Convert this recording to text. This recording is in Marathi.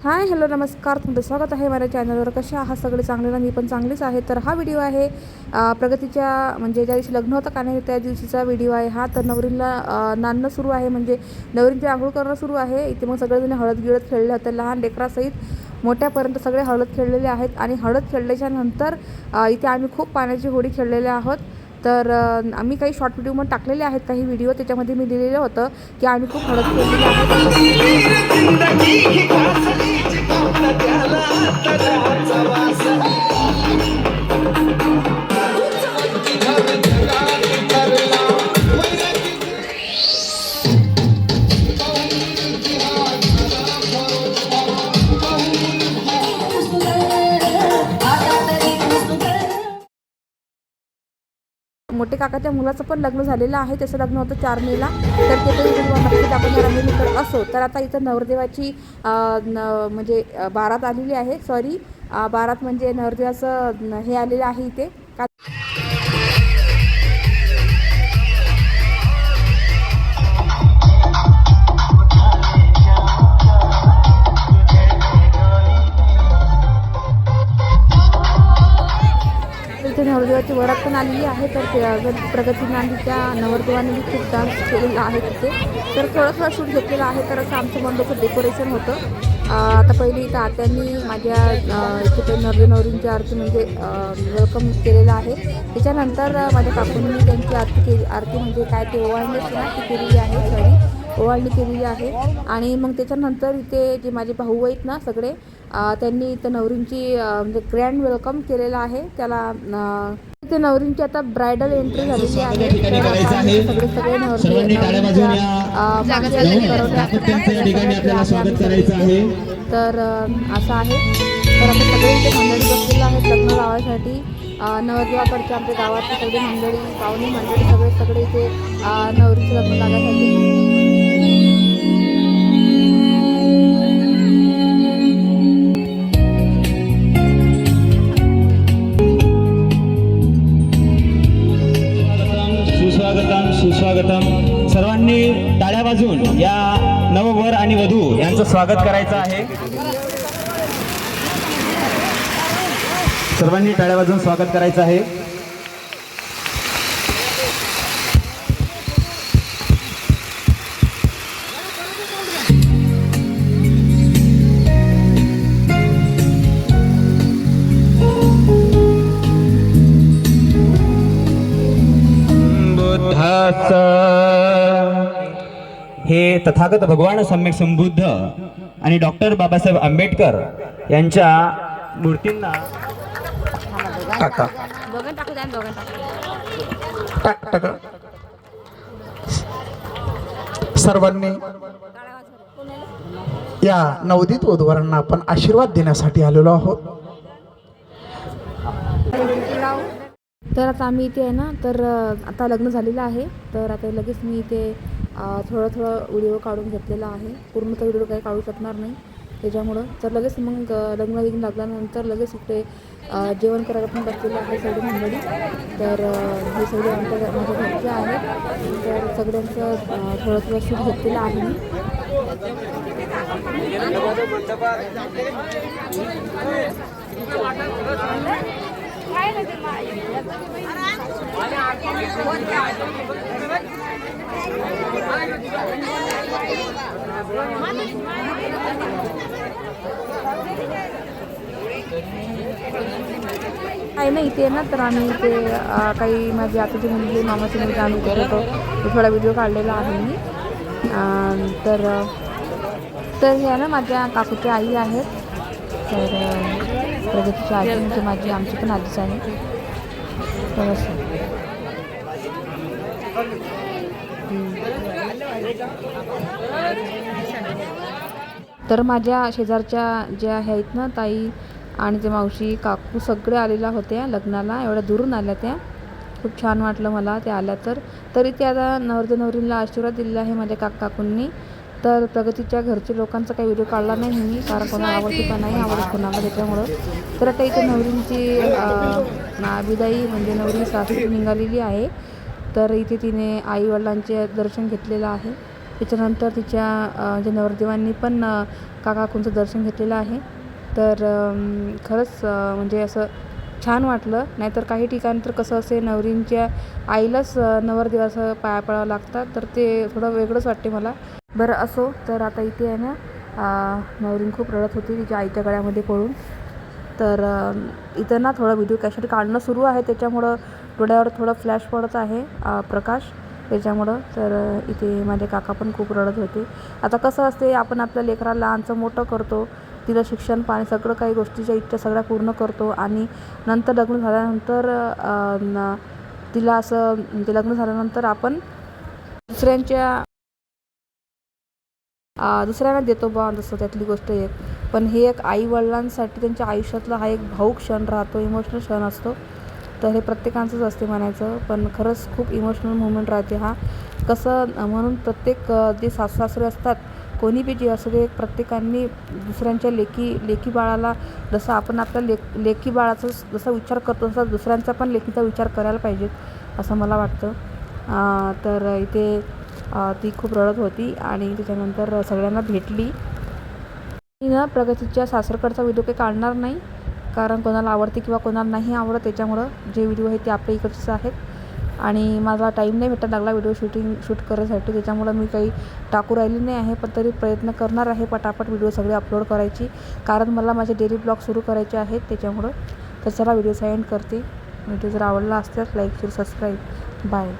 हाय हॅलो नमस्कार. तुमचं स्वागत आहे माझ्या चॅनलवर. कसे आहात सगळे? चांगले ना? मी पण चांगलीच आहे. तर हा व्हिडिओ आहे प्रगतीच्या म्हणजे ज्या दिवशी लग्न होतं का नाही त्या दिवशीचा व्हिडिओ आहे हा. तर नवरीला नाणणं नाणं सुरू आहे. म्हणजे नवरींची आंघोळ करणं सुरू आहे. इथे मग सगळेजण हळद गिळत खेळले होते. लहान लेकरासहित मोठ्यापर्यंत सगळे हळद खेळलेले आहेत. आणि हळद खेळल्याच्या नंतर इथे आम्ही खूप पाण्याची होडी खेळलेले आहोत. तर आम्ही काही शॉर्ट व्हिडिओमध्ये टाकलेले आहेत काही व्हिडिओ त्याच्यामध्ये मी दिलेलं होतं की आम्ही खूप हळद केलेली आहे. मोठे काकाच्या मुलाचं पण लग्न झालेलं आहे. त्याचं लग्न होतं चार मेला तर ते पण इथे तुम्हाला असो. तर आता इथं नवरदेवाची न म्हणजे बारात आलेली आहे. सॉरी बारात म्हणजे नवरदेवाचं हे आलेलं आहे इथे. का इथे वरात पण आलेली आहे तर ते प्रगती नांदीच्या नवरदेवाने खूप डान्स केलेला आहे तिथे. तर थोडंसं शूट घेतलेलं आहे तर असं आमचं मंडपाचं डेकोरेशन होतं. आता पहिली इथं आत्यांनी माझ्या इथे नवरी नवरींची आरती म्हणजे वेलकम केलेलं आहे. त्याच्यानंतर माझ्या काकूंनी त्यांची आरती केली आरती म्हणजे काय ते ओवाळणी ती केलेली आहे सॉरी ओवाळणी केलेली आहे. आणि मग त्याच्यानंतर इथे जे माझे भाऊ आहेत ना सगळे त्यांनी इथं नवरींची म्हणजे ग्रँड वेलकम केलेलं आहे. त्याला इथे नवरींची आता ब्रायडल एंट्री झालेली आहे आहे. सगळे सगळे आहे. आहे. तर असं आहे तर आता सगळे इथे मंडळी बसलेले आहेत लग्न लावायसाठी अं, नवरदेवाकडचे आमच्या गावातली सगळी मंडळी पाहुणी मंडळी सगळे सगळे इथे नवरीचं लग्न लागण्यासाठी वधू स्वागत करायचं आहे. सर्वांनी टाळ्या वाजून स्वागत करायचं आहे. हे तथागत भगवान सम्यक संबुद्ध आणि डॉक्टर बाबासाहेब आंबेडकर यांच्या मूर्तींना टाका. दोघां टाकू द्या दोघां टाकू टाक टाका. सर्वांनी या नवोदित वधूवरांना आपण आशीर्वाद देण्यासाठी आलेलो आहोत. तर आता आम्ही इथे आहे ना तर आता लग्न झालेलं आहे. तर आता लगेच मी इथे थोडं थोडं व्हिडिओ काढून घेतलेला आहे. पूर्ण तर व्हिडिओ काही काढू शकणार नाही. त्याच्यामुळं तर लगेच मग लग्न बिग्न लागल्यानंतर लगेच इकडे जेवण करायला पण बसलेलं आहे सगळी मंडळी. तर हे सगळे आमच्या माझ्या घरचे आहेत. तर सगळ्यांचं थोडं थोडं शूट घेतलेलं आहे. मी आहे ना इथे ना तर आम्ही इथे काही माझी आताची मुलगी मामाची मुलगी आम्ही इथे होतो थोडा व्हिडिओ काढलेला आहे मी. तर तर हे ना माझ्या काकूच्या आई आहेत तर प्रगतीची आजी म्हणजे माझी आमची पण आधीच आहे. तर असं. तर माझ्या शेजारच्या ज्या आहेत ना ताई आणि ते मावशी काकू सगळे आलेल्या होत्या लग्नाला एवढ्या दुरून आल्या त्या. खूप छान वाटलं मला त्या आल्या तर. तरी ते आता नवरदे नवरींना आशीर्वाद दिलेला आहे माझ्या काक काकूंनी तर प्रगतीच्या घरच्या लोकांचा काही व्हिडिओ काढला नाही मी कारण कोणाला आवडते का नाही आवडत कोणाला त्याच्यामुळं. तर आता इथे नवरींची विदाई म्हणजे नवरी सासू निघालेली आहे. तर इथे तिने आईवडिलांचे दर्शन घेतलेलं आहे. त्याच्यानंतर तिच्या अ, जे नवरदेवांनी पण काकाकूंचं दर्शन घेतलेलं आहे. तर खरंच म्हणजे असं छान वाटलं. नाहीतर काही ठिकाणी तर कसं असे नवरींच्या आईलाच नवरदेवाचं पाया पडावं लागतात. तर ते थोडं वेगळंच वाटते मला. बरं असो तर आता इथे आहे ना नवरीन खूप रडत होती तिच्या आईच्या गळ्यामध्ये पळून. तर इथं ना थोडं व्हिडिओ कॅसेट काढणं सुरू आहे त्याच्यामुळं डोळ्यावर थोडं फ्लॅश पडत आहे प्रकाश. त्याच्यामुळं तर इथे माझे काका पण खूप रडत होते. आता कसं असते आपण आपल्या लेकराला लहानचं मोठं करतो तिला शिक्षण पाणी सगळं काही गोष्टीच्या इच्छा सगळ्या पूर्ण करतो आणि नंतर लग्न झाल्यानंतर न तिला असं ते लग्न झाल्यानंतर आपण दुसऱ्यांच्या दुसऱ्यांना देतो बा जसं त्यातली गोष्ट एक पण हे एक आईवडिलांसाठी त्यांच्या आयुष्यातला हा एक भाऊक क्षण राहतो इमोशनल क्षण असतो. तर हे प्रत्येकांचंच असते म्हणायचं. पण खरंच खूप इमोशनल मुवमेंट राहते हा. कसं म्हणून प्रत्येक जे सासू सासरे असतात कोणी बी जे असू दे प्रत्येकांनी दुसऱ्यांच्या लेकी लेकी बाळाला जसं आपण आपल्या ले लेकी बाळाचा जसा विचार करतो तसा दुसऱ्यांचा पण लेकीचा विचार करायला पाहिजे असं मला वाटतं. तर इथे ती खूप रडत होती आणि त्याच्यानंतर सगळ्यांना भेटली. मी ना प्रगतीच्या सासरकडचा व्हिडिओ काही काढणार नाही कारण कोणाला आवडते किंवा कोणाला नाही आवडत त्याच्यामुळं जे व्हिडिओ आहेत ते आपल्या इकडचेच आहेत. आणि माझा टाईम नाही भेटत लागला व्हिडिओ शूटिंग शूट करायसाठी त्याच्यामुळं मी काही टाकू राहिली नाही आहे पण तरी प्रयत्न करणार आहे पटापट व्हिडिओ सगळे अपलोड करायची कारण मला माझे डेली ब्लॉग सुरू करायचे आहेत त्याच्यामुळं तर चला व्हिडिओ एंड करते. व्हिडिओ जर आवडला असल्यास लाईक शेअर सबस्क्राईब बाय